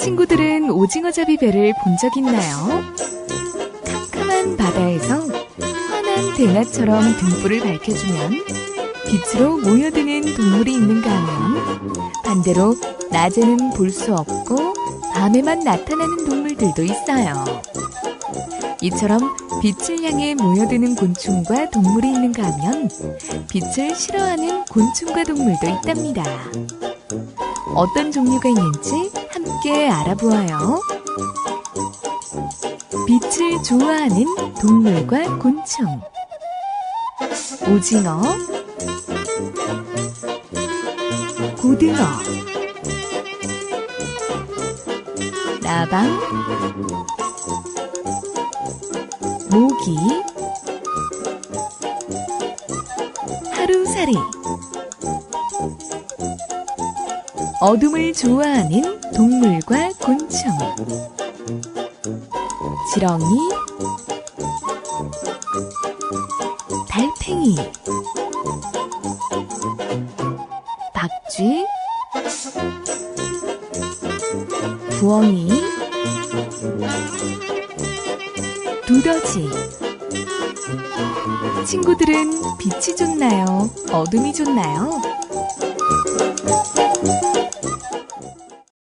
친구들은 오징어잡이 배를 본 적 있나요? 캄캄한 바다에서 환한 대낮처럼 등불을 밝혀주면 빛으로 모여드는 동물이 있는가 하면 반대로 낮에는 볼 수 없고 밤에만 나타나는 동물들도 있어요. 이처럼 빛을 향해 모여드는 곤충과 동물이 있는가 하면 빛을 싫어하는 곤충과 동물도 있답니다. 어떤 종류가 있는지 함께 알아보아요. 빛을 좋아하는 동물과 곤충. 오징어, 고등어, 나방, 모기, 하루살이. 어둠을 좋아하는 동물과 곤충. 지렁이, 달팽이, 박쥐, 부엉이, 두더지. 친구들은 빛이 좋나요? 어둠이 좋나요?